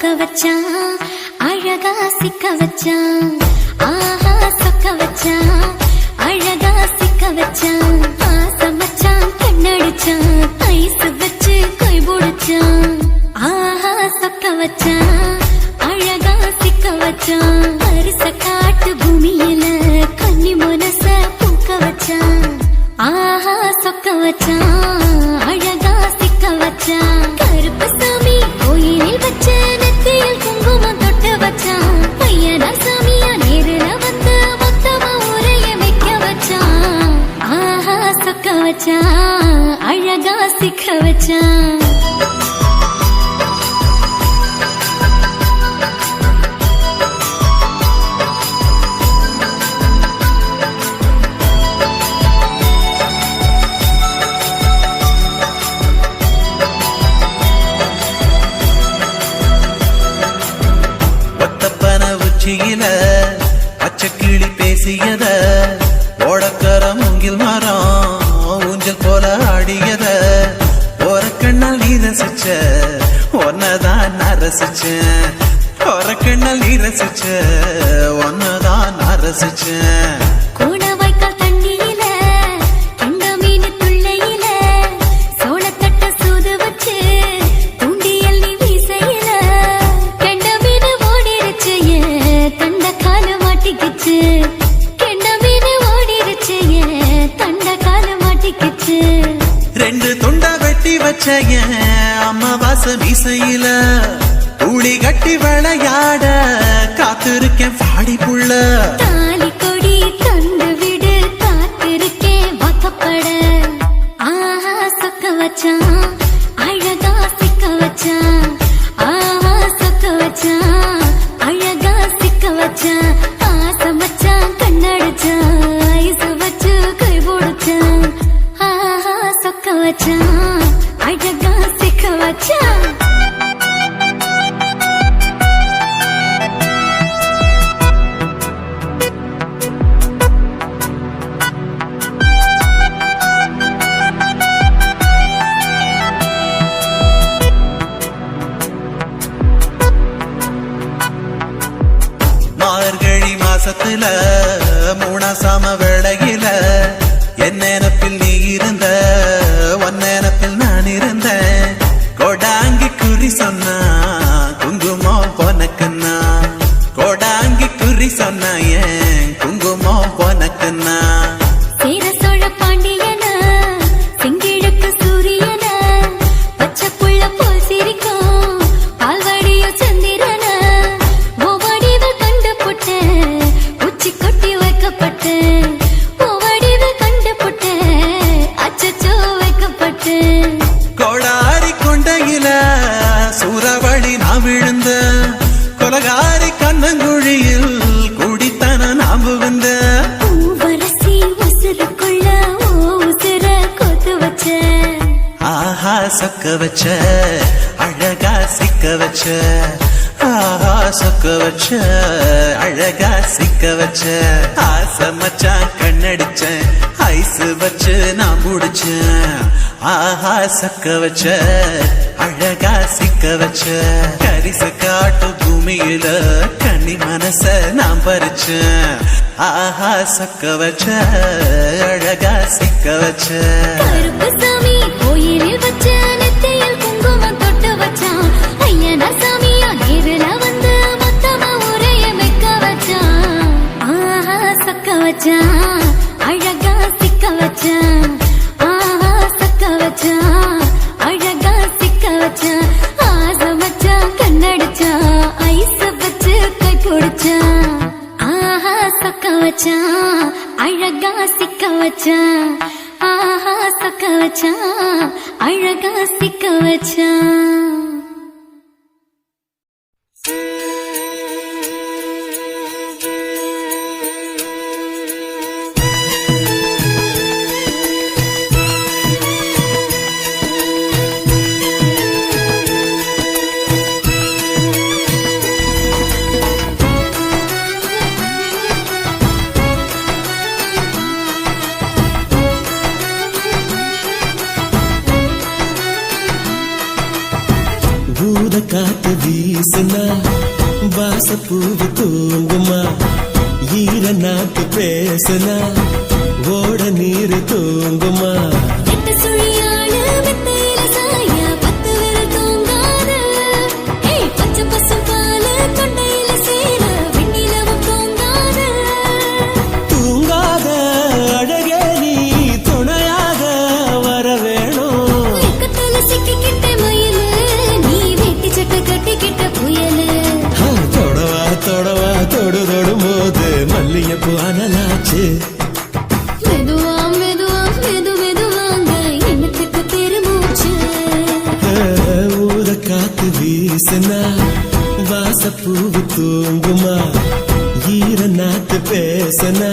சொக்க வச்சான் அழகா சிக்க வச்சான் ஆஹா சொக்க வச்சான் அழகா சிக்க வச்சான் ஆசை மச்சான் கண்ணடிச்சான் ஐஸ் வச்சு கை பிடிச்சான். ஆஹா சொக்க வச்சான் அழகா சிக்க வச்சான் பரிச காட்டு பூமியில கன்னி மனச பூக்க வச்சான். ஆஹா சொக்க வச்சான். yeah. மேல சிக்க வச்ச அழகா சிக்க வச்ச ஆஹா சொக்க வச்ச அழகா சிக்க வச்ச. ஆசை மச்சான் கண்ணடிச்சேன் ஐசு வச்சு நான் முடிச்சேன். ஆஹா சக்க வச்ச அழகா சிக்க வச்ச. கரிசு காட்டு பூமியில கன்னி மனச நான் பறிச்சேன். ஆஹா சக்க வச்ச அழகா சிக்க வச்ச. தூங்குனா வாசப்பூவு தூங்குமா? ஈர நாட்டு பேசுனா ஓட நீர் தூங்குமா? போச்சு மெதுவா மெதுவா மெது மெதுவாங்க. எண்ணத்துக்கு பெருமூச்சு ஊத காத்து வீசுனா வாசப்பூவு தூங்குமா. ஈர நாத்து பேசனா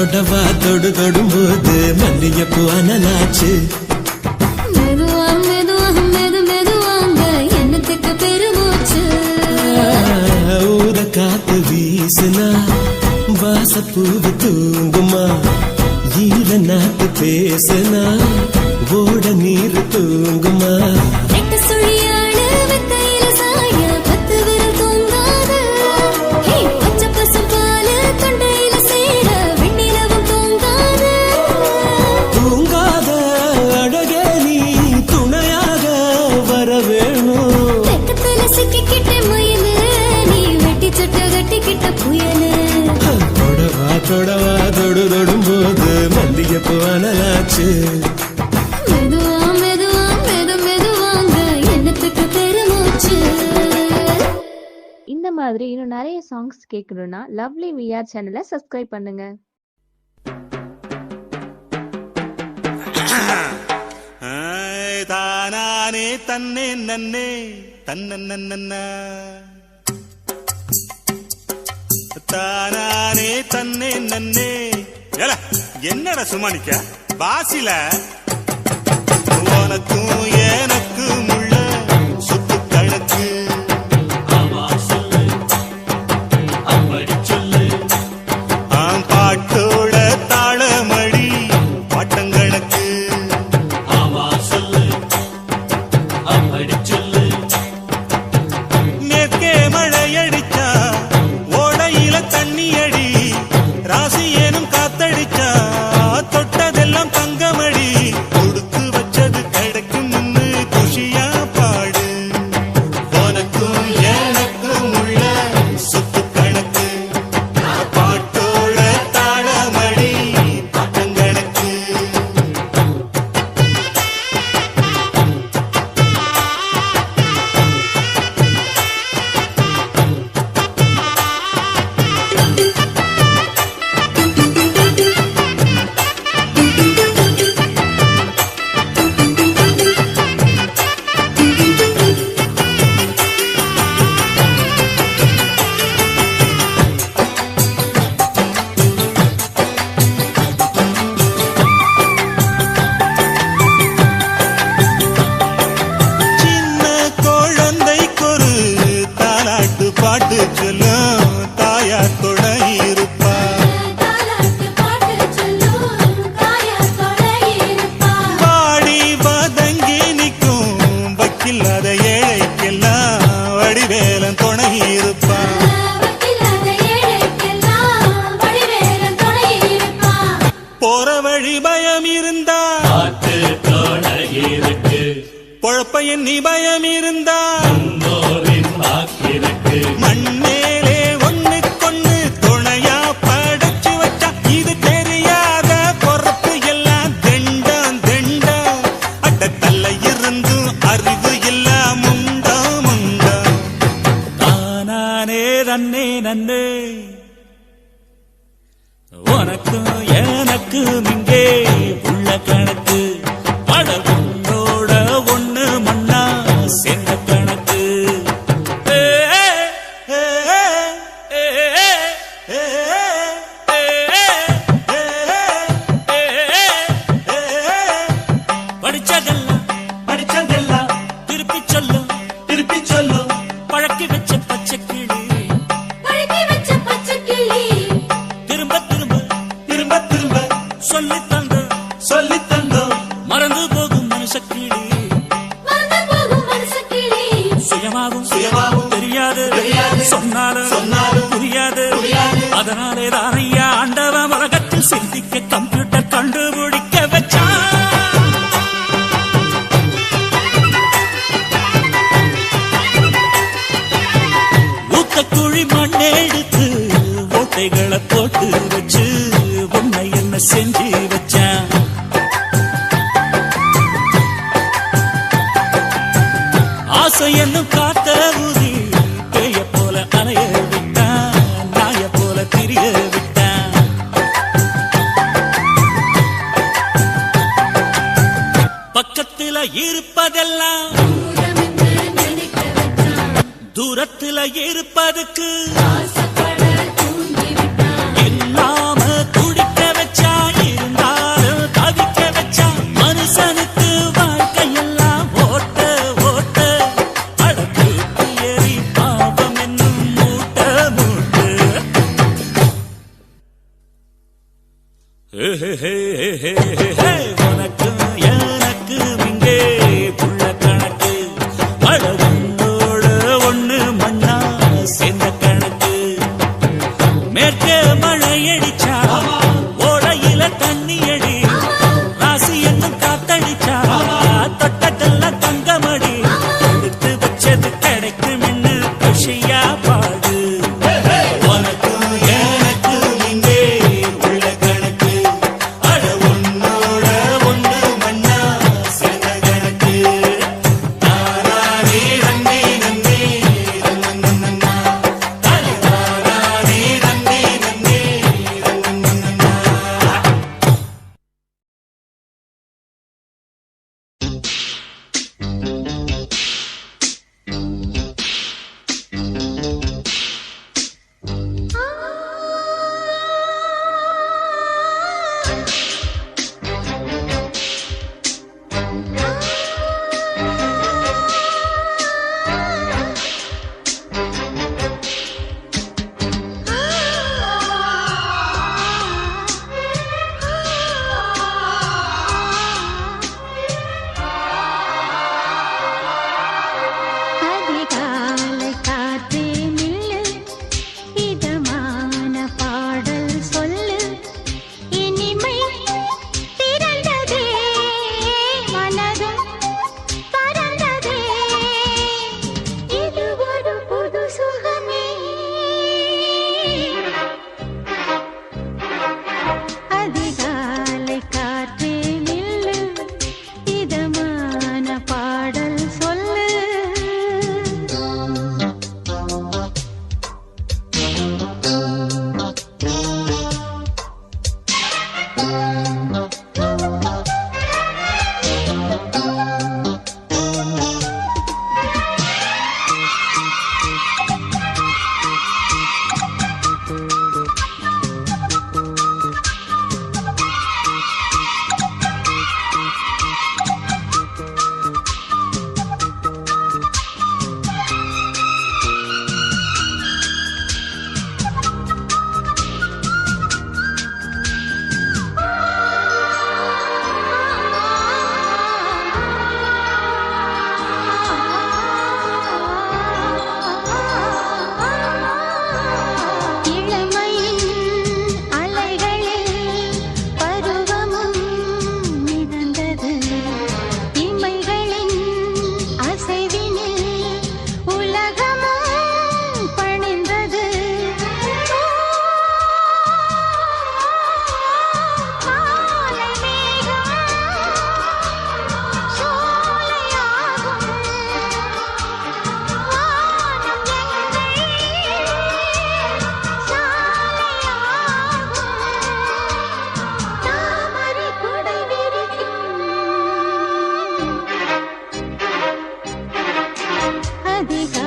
தொடவா தொடு தொடும் போது மல்லிகைப்பூ அனலாச்சு. காத்து வீசுனா வாசப்பூவு தூங்குமா? ஈர நாத்து பேசுனா ஓட நீர் தூங்குமா? சாங்ஸ் கேட்கணும்னா லவ்லி விஆர் சேனலை சப்ஸ்கிரைப் பண்ணுங்க. தானானே தன்னே நன்னே தன்னன்ன தானானே தன்னே நன்னே. ஏல என்னடா சும்மா நிக்க? பாசில உனக்கும் எனக்கு ஆக்கிருக்கு பொழப்ப எண்ணி பயம் இருந்தால் ஆக்கிருக்கு மண்ணேலே ஒண்ணு கொண்டு துணையா படைச்சு வச்சா இது தெரியாத பொறுப்பு எல்லாம் திண்டம் திண்டம். அட்டத்தல்ல இருந்தும் அறிவு எல்லாம் உண்டா முண்டா தானானே தன்னே நன்னே உனக்கும் எனக்கும் திருப்பி சொல்லும். பழக்கி வச்ச பச்சை கிளி பழக்கி வச்ச பச்சை கிளி திரும்ப திரும்ப திரும்ப திரும்ப சொல்லித்தான் மேல போட்டு மழையடிச்சா dejar.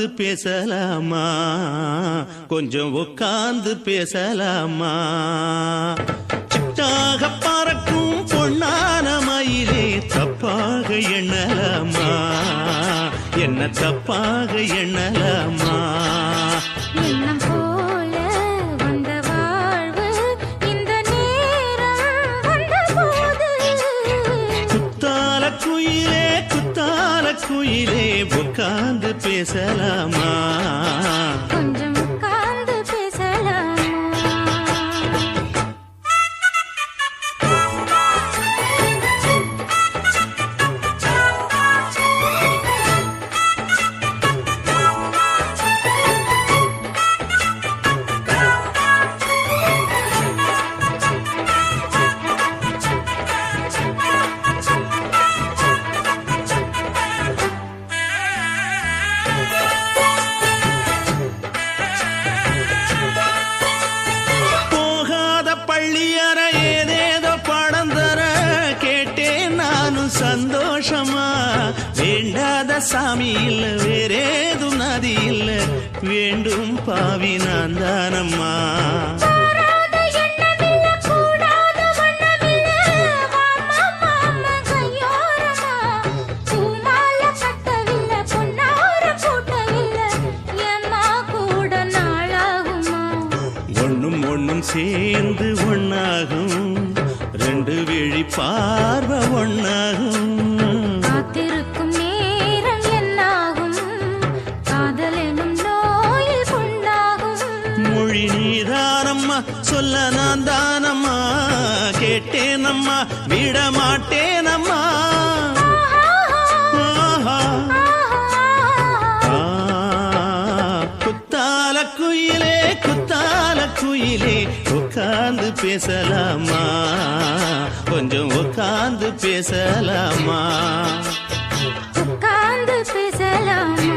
உட்கார்ந்து பேசலாமா? கொஞ்சம் உட்கார்ந்து பேசலாமா? சிட்டாக பறக்கும் பொன்னான மயிலே தப்பாக எண்ணலாமா? என்ன தப்பாக எண்ணலாமா? குயிலே குத்தால குயிலே உட்கார்ந்து பேசலாமா? வேண்டும் பாவி நான் தானம்மா. குத்தால குயிலே குத்தால குயிலே உட்கார்ந்து பேசலாமா? கொஞ்சம் உட்கார்ந்து பேசலாமா? உட்கார்ந்து பேசலாமா?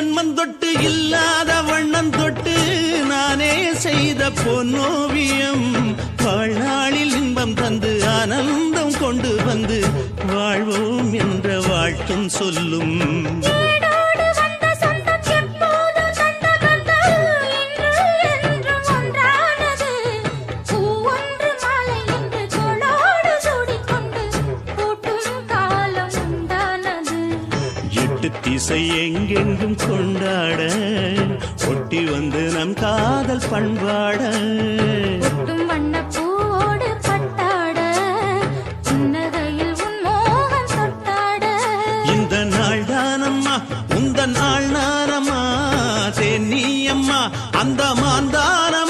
ஜென்மம் தொட்டு இல்லாத வண்ணம் தொட்டு நானே செய்த பொன்னோவியம். வாழ்நாளில் இன்பம் தந்து ஆனந்தம் கொண்டு வந்து வாழ்வோம் என்ற வாழ்த்தும் சொல்லும். மோகம் தொட்டாட. இந்த நாள் தானம்மா உந்த நாள் நானம்மா தென்னியம்மா அந்த மாந்தானம்மா